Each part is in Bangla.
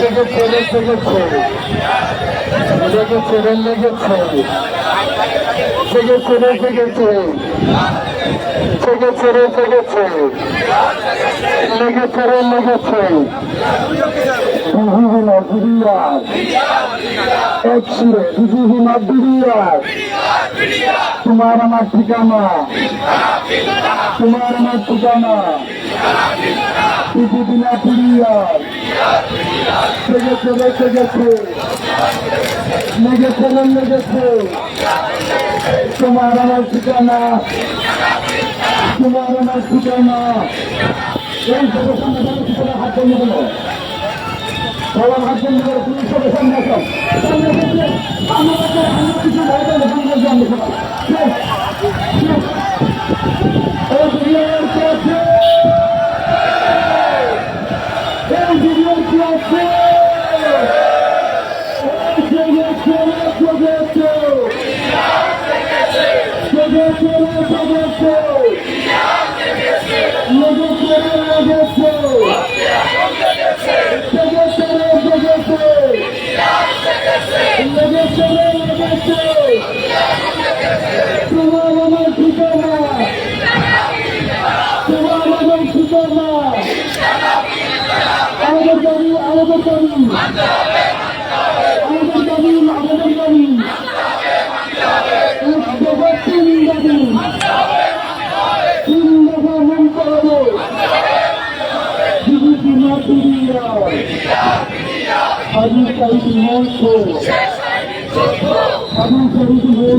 লেগেছে লেগেছে লেগেছে লেগেছে রে লেগেছে লেগেছে রে লেগেছে লেগেছে রে লেগেছে লেগেছে রে লেগেছে বিভিন্ন বিরিয়ার একশিরে বিভিন্ন বিরিয়ার তোমার আমার ঠিকানা। তোমার আমার ঠিকানা। পৃথিবীনা বিরিয়ার লেগেছে লেগে গেছে লেগেছে লেগেছে তোমার আমার ঠিকানা তোমার আমার ঠিকানা এই সবার সামনে ঠিকানা হাত বন্ধ করো সবার হাত বন্ধ করো তুমি সবার সামনে আসো সামনে এসে আমার কাছে আমার ভয় পেলে বন্ধ করে আমি লেগেছে লেগেছে তোমার আমার ঠিকানা তোমার আমার ঠিকানা আমাদের দাবি আমাদের দাবি আমাদের দাবি আমাদের দাবি এক দফা তিন দাবি তিন দফা মানতে হবে বিজেপি না পিড়িয়া আবু সাইদ হয়েছে আবু সাইদ হয়েছে লেগেছে রে লেগেছে লেগেছে রে লেগেছে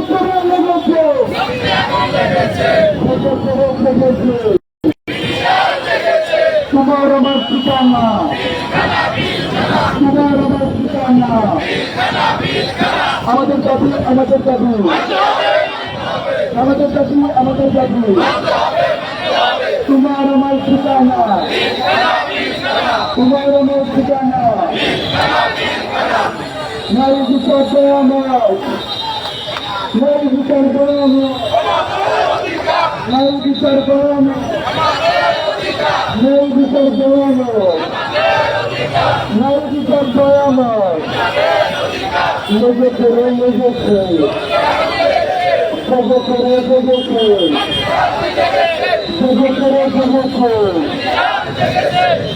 লেগেছে রে লেগেছে লেগেছে রে লেগেছে লেগেছে রে লেগেছে তোমার আমার ঠিকানা তোমার আমার ঠিকানা লেগেছে রে লেগেছে লেগেছে রে লেগেছে তোমার আমার ঠিকানা তোমার আমার ঠিকানা আমাদের দাবি আমাদের দাবি আমাদের দাবি আমাদের দাবি তোমার আমার ঠিকানা। তোমার আমার ঠিকানা। নারী বিচার দয়াময় নারী বিচার দয়াময় নারী বিচার দয়াময় নারী বিচার দয়াময় নারী বিচার দয়াময় লেগেছে রে লেগেছে লেগেছে রে লেগেছে লেগেছে রে লেগেছে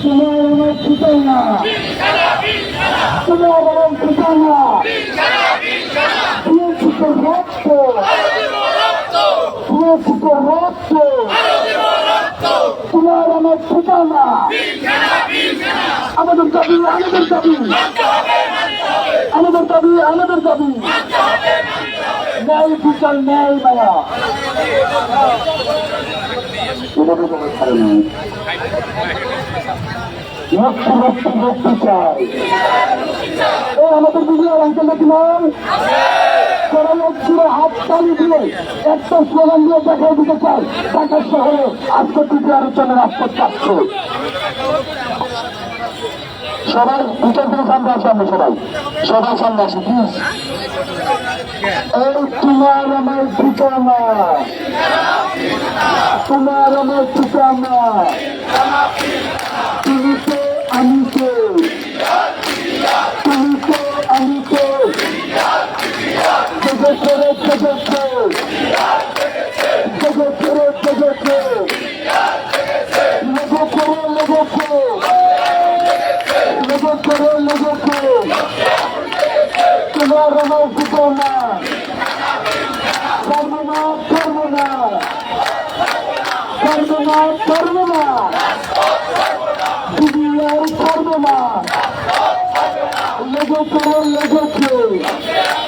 তোমার আমার ঠিকানা তোমার আমার ঠিকানা দিয়েছি তো রক্ত দিয়েছি তো রক্ত আমার। ঠিকানা আমাদের দাবি আমাদের দাবি। আমাদের দাবি আমাদের দাবি। ন্যায় বিচার, ন্যায় মায়া আমাদের বিজয় অঞ্চলে দিলাম পুরো হাত তালি দিয়ে একটা স্লোগান দিয়ে দেখা দিতে চাই। ঢাকা শহরে আজকে তৃতীয় আলোচনার রাস্তা চাচ্ছে সবাই ভিতর থেকে সামনে আসে আমরা সবাই। সবাই সামনে আসে প্লিজ আমি তো তোমার আমার ঠিকানা করব না করব না করব না করব না দুনিয়ার করব না লেগেছে রে লেগেছে লেগেছে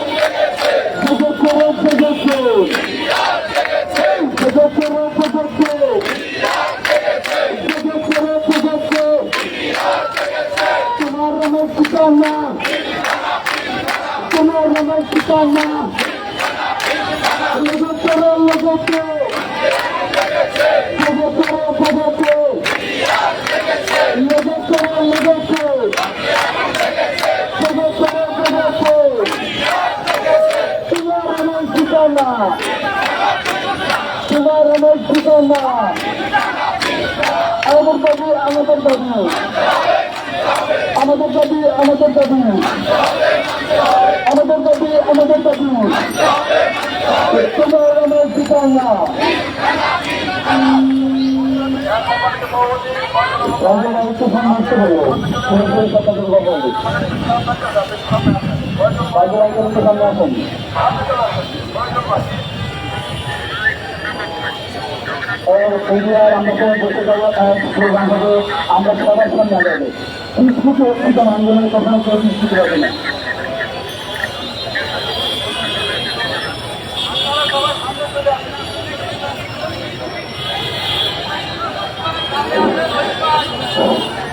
তোমার আমার ঠিকানা আমাদের দাবি আমাদের দাবি আমাদের দাবি আমাদের দাবি। আমাদের দাবি আমাদের দাবি। তোমার আমার রাজ্যবাড়িতে সামনে যাব কিন্তু একদম আন্দোলনের কখনো কেউ নিশ্চিত হবে না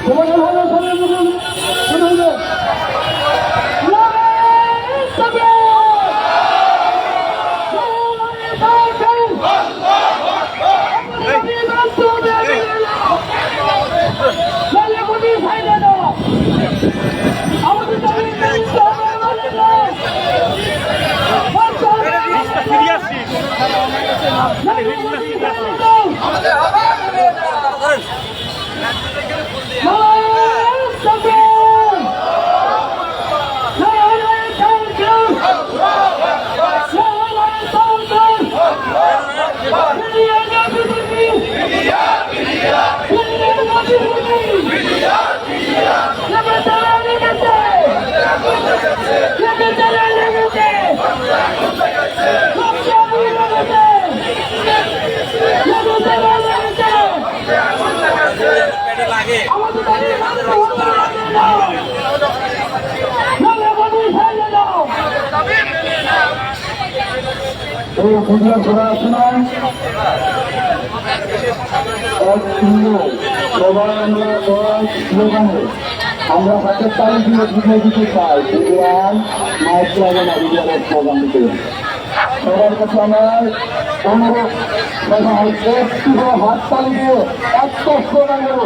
তোমাদের ভালো আমাদের এই পুজোর পড়াশোনায় আমরা হাতের তালি দিয়ে বুঝে দিতে চাই বিজয়ান মাইক লাগে বিজয়ের স্লোগান দিতে হাত তালি দিয়ে দেবো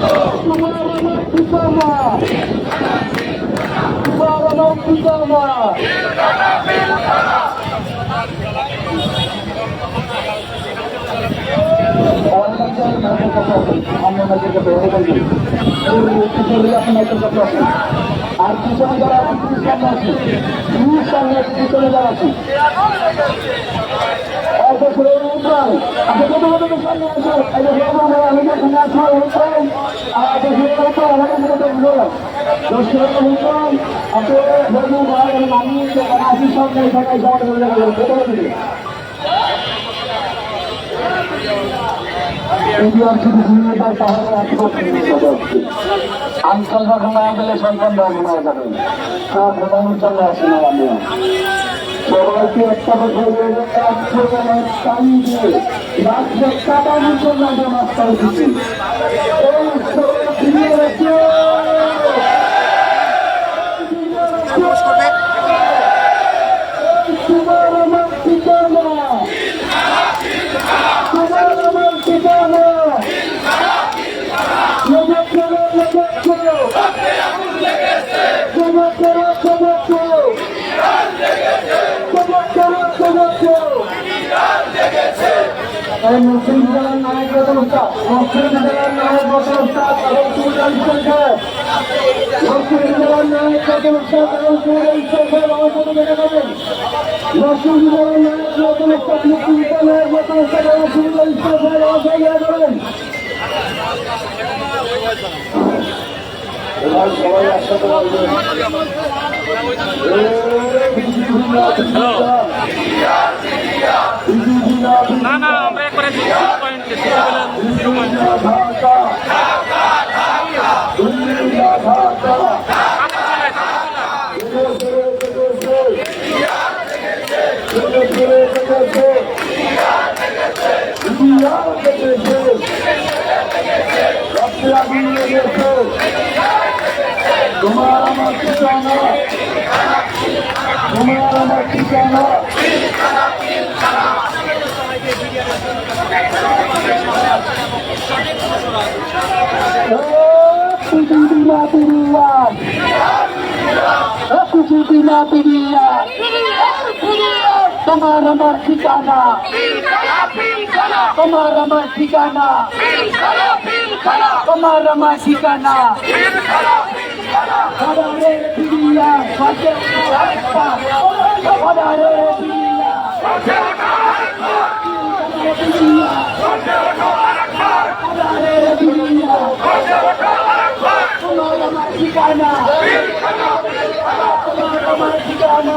পিড়িয়ার শুধু তোমার পিড়িয়ার মজা করো মজা ঠিকানা আর পিছনে যারা আছে পুলিশ সামনে আছে পুলিশ সামনে আছে পিছনে যারা আছে আপনি আনসার যখন না গেলে সন্তান ঘুমায় ঘুমানোর জন্য আসি না, আমি। সবাইকে একটা বছর টানি দিয়ে রাত্রে কাটানোর জন্য আমরা রাস্তা উঠেছি এই সবাই ফিরিয়ে রেখে এই মুসলিম জেলার নায়ক রতন উস্তাদ মুসলিম জেলার নায়ক রতন উস্তাদ এবং সুলতান শেখের মুসলিম জেলার নায়ক রতন উস্তাদ এবং মুসলিম জেলার নায়ক রতন উস্তাদ মুসলিম জেলার রতন উস্তাদ এবং সবাই একসাথে বলবেন তোমার আমার ঠিকানা তোমার আমার ঠিকানা তোমার আমার ঠিকানা তোমার আমার ঠিকানা তোমার আমার ঠিকানা Thank you. ঠিকানা তোমার আমার ঠিকানা তোমার আমার ঠিকানা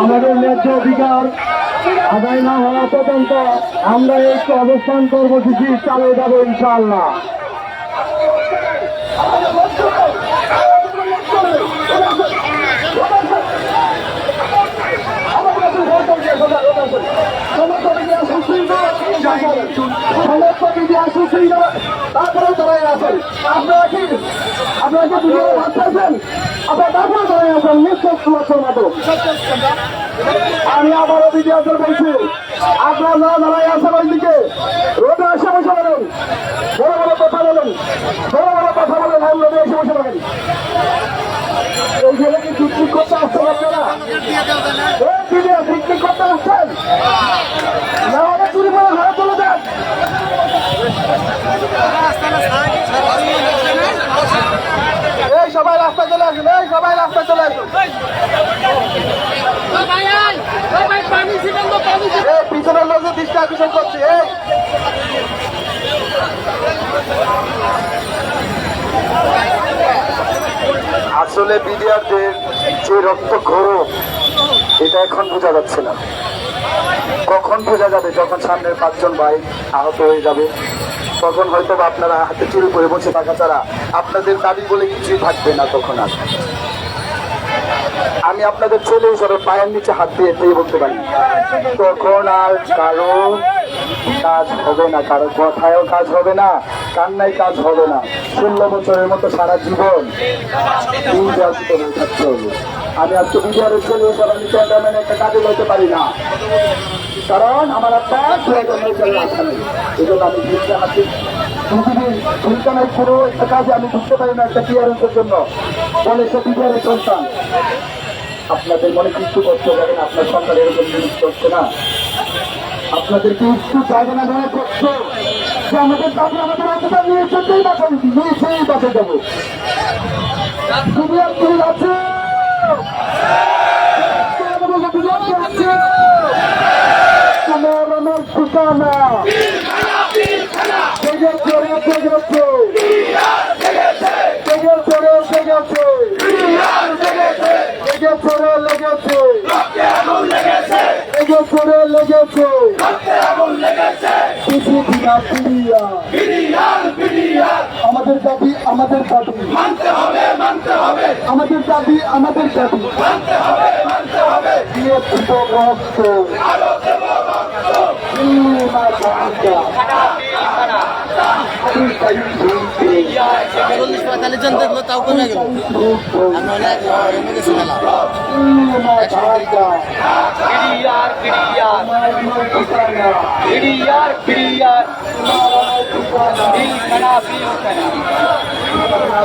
আমাদের ন্যায্য অধিকার আদায় না হওয়া পর্যন্ত আমরা একটু অবস্থান কর্মসূচি চালিয়ে যাব ইনশাআল্লাহ। তারপরে তারাই আছেন আপনারা কি আপনারা কি দুজনে ভাবতেছেন আপনার দাফন করে আছেন নিশ্চয় সুরক্ষার মতো আমি আবারও বিদ্যার্থীর বলছি আপনারা যারা দাঁড়াই আছেন ওইদিকে রোডে এসে বসে বলেন বড় বড় কথা বলেন বড় বড় কথা বলেন আর এসে বসে বলেন এই জন্য কি পিকনিক করতে আসছেন আপনারা না এই সবাই রাস্তা চলে আসুন সবাই রাস্তা চলে আসুন পিছনের লোকদের দৃষ্টি আকর্ষণ করছে এই আসলে বিডিআরদের যে রক্ত গৌরব এটা এখন বোঝা যাচ্ছে না। কখন বোঝা যাবে যখন সামনের পাঁচজন ভাই আহত হয়ে যাবে? তখন হয়তো আপনারা হাতে চুরি করে বসে থাকা ছাড়া আপনাদের দাবি বলে কিছুই থাকবে না তখন আর। আমি আপনাদের ছেলে হিসাবে পায়ের নিচে হাত দিয়ে বলতে পারি। তখন আর কারও কাজ হবে না, কারও কথায়ও কাজ হবে না, কান্নায় কাজ হবে না। ষোলো বছরের মতো সারা জীবন থাকতে হবে। আমি আজকে বিজয়ের হিসাবে আমি চেয়ারম্যান একটা কাজে লইতে পারি না। কারণ আমার একটা জন্য আমি পৃথিবীর ভুলকানের পুরো একটা কাজে আমি ঢুকতে পারি না একটা টিআরএসের জন্য। বলে সে বিজয়ের আপনাদের মনে কিছু করতে হবে না আপনার সন্তান এরকম জিনিস করছে না? আপনাদের কি একটু জায়গা না মনে করছ, যে আমাদের দাবি আমাদের অধিকার নিয়ে যেতেই বাঁচা নিয়ে সেই বাঁচে যাব। দুনিয়ার আছে? আমার আমার ঠিকানা দাবি। মানতে হবে আমাদের দাবি আমাদের দাবি। আমাদের দাবি দিয়ে রক্ত চল্লিশ পঁয়তাল্লিশ জন দেখল তাও কমে গেল আর মেলা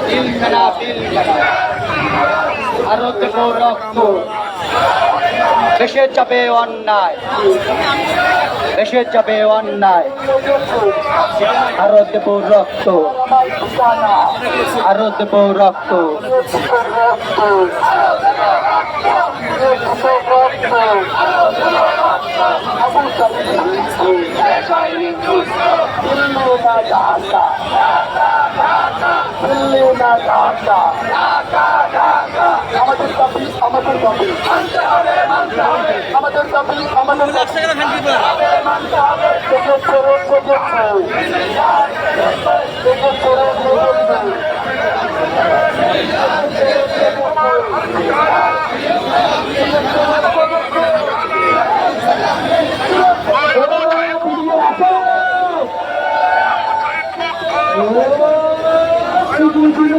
বিলখানা বিলখানা বিলখানা বিলখানা আরও দেব রক্ত দেশে যাবে অন্যায়। দেশে যাবে অন্যায়। আরও দেব রক্ত আরও দেব রক্ত আমাদের দাবি আমাদের দাবি আমাদের দাবি আমাদের দাবি থেকে ছেড়ে থেকে ছেড়ে থেকে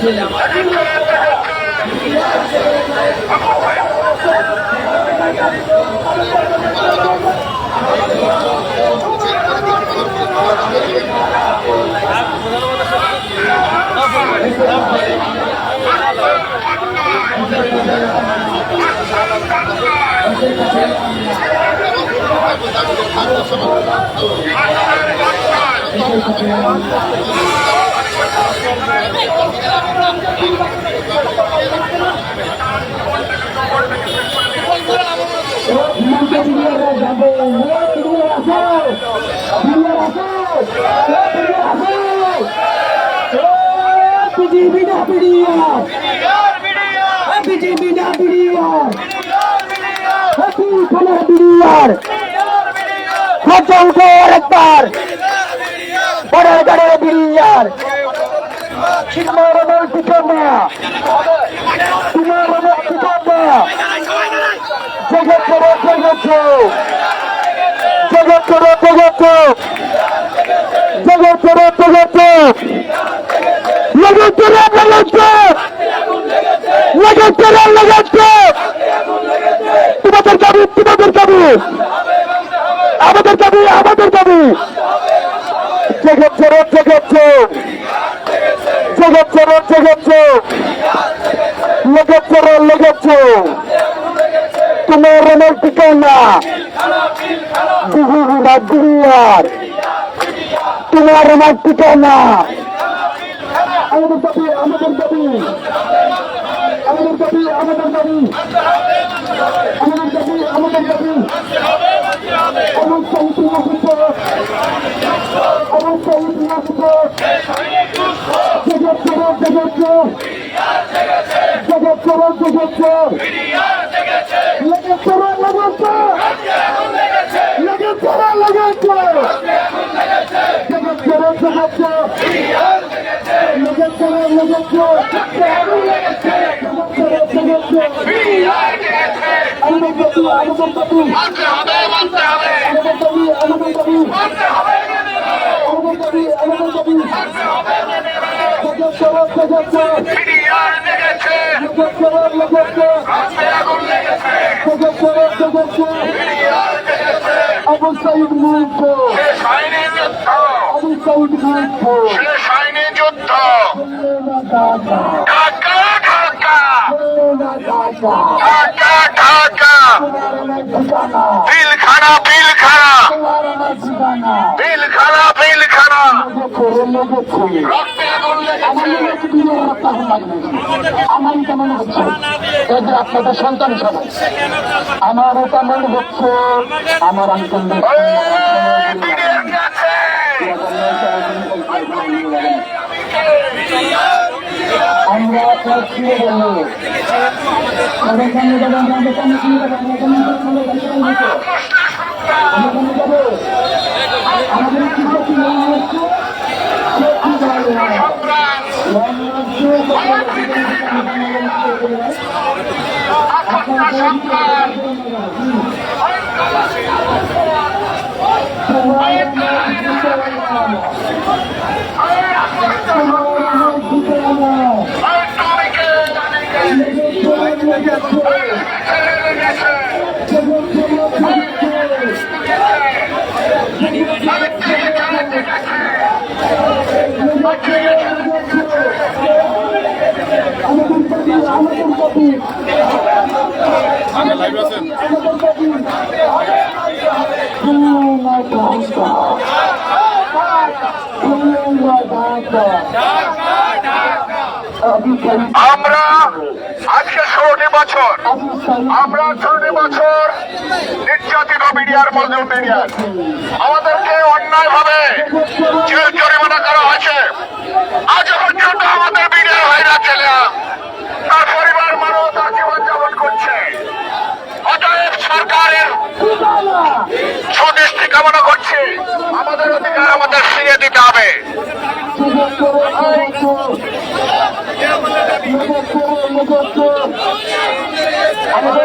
ছিলাম Brasil! বিজেপি না বিডিআর বিজেপি না বিডিআর খানা বিডিআর খরচা উঠো আরেকবার পরের গাড়ি বিডিআর তোমার আমার পিছনে তোমার আমার পিছনে জগৎ করো জগৎ জগৎ করো জগৎ জগৎ করো জগৎ লেগেছে লেগেছে লেগেছে তোমাদের দাবি তোমাদের দাবি আমাদের দাবি আমাদের দাবি জেগেছে রোড জেগেছে জেগেছে রোড জেগেছে লেগেছে রোড লেগেছে তোমার আমার ঠিকানা দিঘি দিঘিয়ার তোমার আমার ঠিকানা আমাদের দাবি আমাদের দাবি আমাদের দাবি আমাদের দাবি আমাদের দাবি। অনেক শহীদ নিরাপদ অনেক শহীদ নিরাপদ জগৎ করো জগৎ আবু সাইদ মুখ আবু সাইদ মুখ শেষ হয়নি যুদ্ধ। পিলখানা পিলখানা পিলখানা পিলখানা রক্তে আগুন আমার কেমন হচ্ছে এদের আপনাদের সন্তান সবাই আমার কেমন হচ্ছে আমার অঞ্চল বিডিআর গেছে আমরা আপনার ফিরে গেল। আমাদের সামনে যাব আমাদের সামনে ফিরে যাব আমাদের সামনে সামনে যাব। আমাদের যাব। আমাদের কি হচ্ছে মনে হচ্ছে সে কি বলে টমিকে আমরা আজকে ষোলোটি বছর, আমরা ষোলোটি বছর নির্যাতিত মিডিয়ার মজদুর মিডিয়ার। আমাদেরকে অন্যায় ভাবে জেল জরিমানা করা হয়েছে। আজ পর্যন্ত আমাদের মিডিয়া ভাইরা ছেলে সুদৃষ্টি কামনা করছে। আমাদের অধিকার আমাদের ফিরিয়ে দিতে হবে। আমাদের